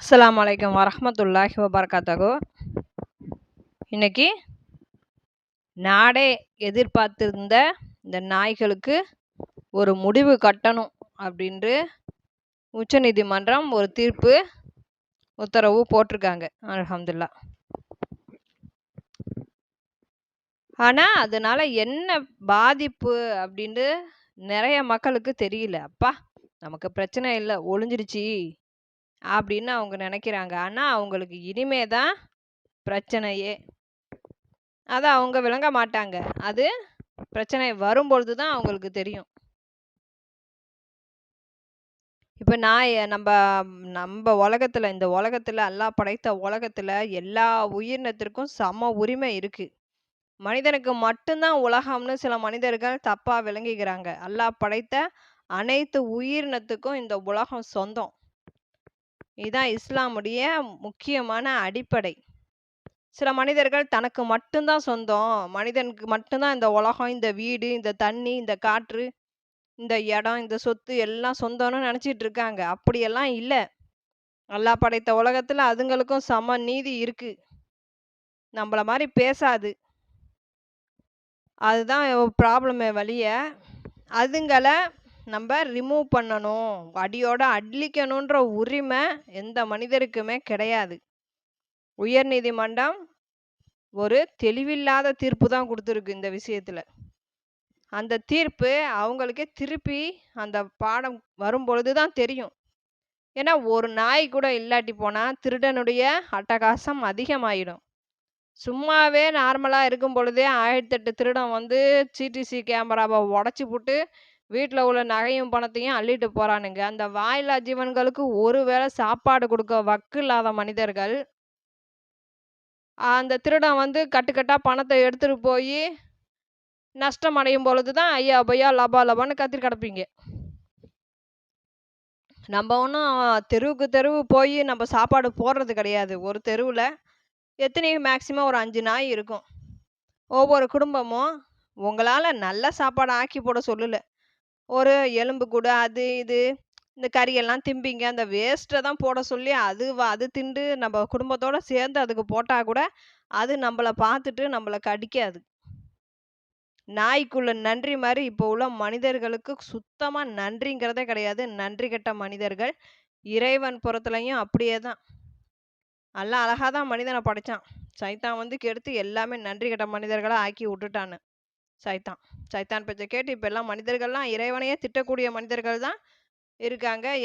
அஸ்லாம் வலைக்கம் வரமத்துல்லாஹி வபரகாத்தஹு. இன்னைக்கு நாடே எதிர்பார்த்திருந்த இந்த நாய்களுக்கு ஒரு முடிவு கட்டணும் அப்படின்று உச்சநீதிமன்றம் ஒரு தீர்ப்பு உத்தரவு போட்டிருக்காங்க. அலமதுல்லா ஆனால் அதனால என்ன பாதிப்பு அப்படின்ட்டு நிறைய மக்களுக்கு தெரியல. அப்பா நமக்கு பிரச்சனை இல்லை. ஒளிஞ்சிருச்சு. அப்படின்னு அவங்க நினைக்கிறாங்க. ஆனா அவங்களுக்கு இனிமே தான் பிரச்சனையே. அதை அவங்க விளங்க மாட்டாங்க. அது பிரச்சனை வரும்பொழுது தான் அவங்களுக்கு தெரியும். இப்போ நான் நம்ம நம்ம உலகத்துல இந்த உலகத்துல அல்லாஹ் படைத்த உலகத்துல எல்லா உயிரினத்திற்கும் சம உரிமை இருக்கு. மனிதனுக்கு மட்டும்தான் உலகம்னு சில மனிதர்கள் தப்பா விளங்குகிறாங்க. அல்லாஹ் படைத்த அனைத்து உயிரினத்துக்கும் இந்த உலகம் சொந்தம். இதுதான் இஸ்லாமுடைய முக்கியமான அடிப்படை. சில மனிதர்கள் தனக்கு மட்டும்தான் சொந்தம். மனிதனுக்கு மட்டும்தான் இந்த உலகம் இந்த வீடு இந்த தண்ணி இந்த காற்று இந்த இடம் இந்த சொத்து எல்லாம் சொந்தம்னு நினச்சிட்டு இருக்காங்க. அப்படியெல்லாம் இல்லை. நல்லா படைத்த உலகத்தில் அதுங்களுக்கும் சம நீதி இருக்குது நம்மள மாதிரி பேசாது. அதுதான் ப்ராப்ளமே வழிய. அதுங்களை நம்ம ரிமூவ் பண்ணணும். அடியோட அடிக்கணுன்ற உரிமை எந்த மனிதருக்குமே கிடையாது. உயர்நீதிமன்றம் ஒரு தெளிவில்லாத தீர்ப்பு தான் கொடுத்துருக்கு இந்த விஷயத்தில். அந்த தீர்ப்பு அவங்களுக்கே திருப்பி அந்த பாடம் வரும்பொழுது தான் தெரியும். ஏன்னா ஒரு நாய் கூட இல்லாட்டி போனால் திருடனுடைய அட்டகாசம் அதிகமாயிடும். சும்மாவே நார்மலாக இருக்கும் பொழுதே ஆயிரத்தெட்டு திருடம் வந்து சிடிசி கேமராவை உடச்சி போட்டு வீட்டில் உள்ள நகையும் பணத்தையும் அள்ளிட்டு போகிறானுங்க அந்த வாயில்லா ஜீவன்களுக்கு ஒருவேளை சாப்பாடு கொடுக்க வக்கு இல்லாத மனிதர்கள் அந்த திருடன் வந்து கட்டுக்கட்டாக பணத்தை எடுத்துகிட்டு போய் நஷ்டம் அடையும் பொழுது தான் ஐயா பையா லபா லபான்னு கத்திரி கிடப்பீங்க. நம்ம ஒன்றும் தெருவுக்கு தெருவு போய் நம்ம சாப்பாடு போடுறது கிடையாது. ஒரு தெருவில் எத்தனையும் மேக்சிமம் ஒரு அஞ்சு நாய் இருக்கும். ஒவ்வொரு குடும்பமும் உங்களால் நல்ல சாப்பாடு ஆக்கி போட சொல்லல. ஒரு எலும்பு கூட அது இது இந்த கறியெல்லாம் திம்பிங்க. அந்த வேஸ்ட்டை தான் போட சொல்லி அது அது திண்டு நம்ம குடும்பத்தோடு சேர்ந்து அதுக்கு போட்டால் கூட அது நம்மளை பார்த்துட்டு நம்மளை கடிக்காது. நாய்க்குள்ள நன்றி மாதிரி இப்போ உள்ள மனிதர்களுக்கு சுத்தமாக நன்றிங்கிறதே கிடையாது. நன்றி கெட்ட மனிதர்கள் இறைவன் புறத்துலையும் அப்படியே தான். நல்லா அழகாக தான் மனிதனை படைச்சான். சைத்தான் வந்து கெடுத்து எல்லாமே நன்றி கெட்ட மனிதர்களை ஆக்கி விட்டுட்டான்னு. சைத்தான். சைத்தான் பேச்சை கேட்டு இப்போ எல்லாம் மனிதர்கள்லாம் இறைவனையே திட்டக்கூடிய மனிதர்கள் தான் இருக்காங்க.